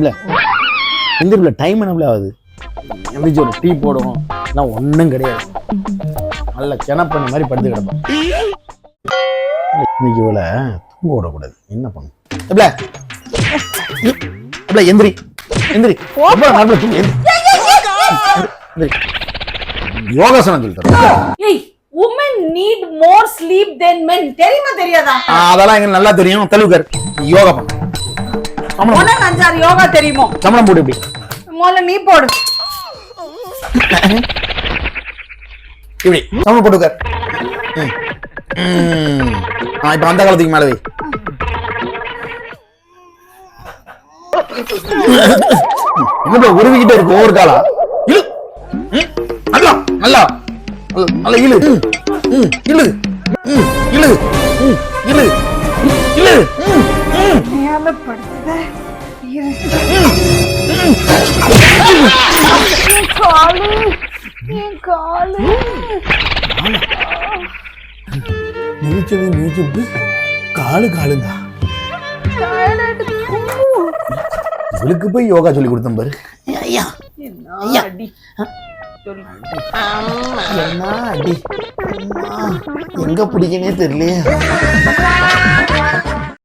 இல்லை எந்திரிப்பில் டைம் என்ன ஆகுது? எந்திரிச்சு ஒரு டீ போடுவோம். நான் ஒன்றும் கிடையாது. நல்ல செனப்பண்ண மாதிரி படுத்து கிடப்பேன் இன்னைக்கு இவளை தூங்க விடக்கூடாது. என்ன பண்ணும் எப்பல எப்பல எந்திரி. எந்திரி. யோகாசனம் சொல்லி தரேன். women need more sleep than men. தெரியுமா தெரியாதா? அதெல்லாம் எங்களுக்கு நல்லா தெரியும். தெலுங்கர் யோகா பண்ண. உனக்கு அஞ்சாறு யோகா தெரியுமோ? சம்பளம் போட்டு இப்படி. முதல்ல நீ போடு. இப்படி. சம்பளம் போட்டு உட்கார். ம். ம். ஆ இப்ப அந்த காலத்துக்கு மேல என்ன உருவிக்கிட்டே இருக்கு ஒவ்வொரு காலா? இழு. நல்லா நல்லா. நல்லா, இழு. இழு. இழு. இழு. ம். இழு. மிதிச்சது காலு காலுங்க இவளுக்கு போய் யோகா சொல்லி கொடுத்தேன் பாரு. ஐயா. என்ன அடி எங்க பிடிக்கனே தெரியலையே.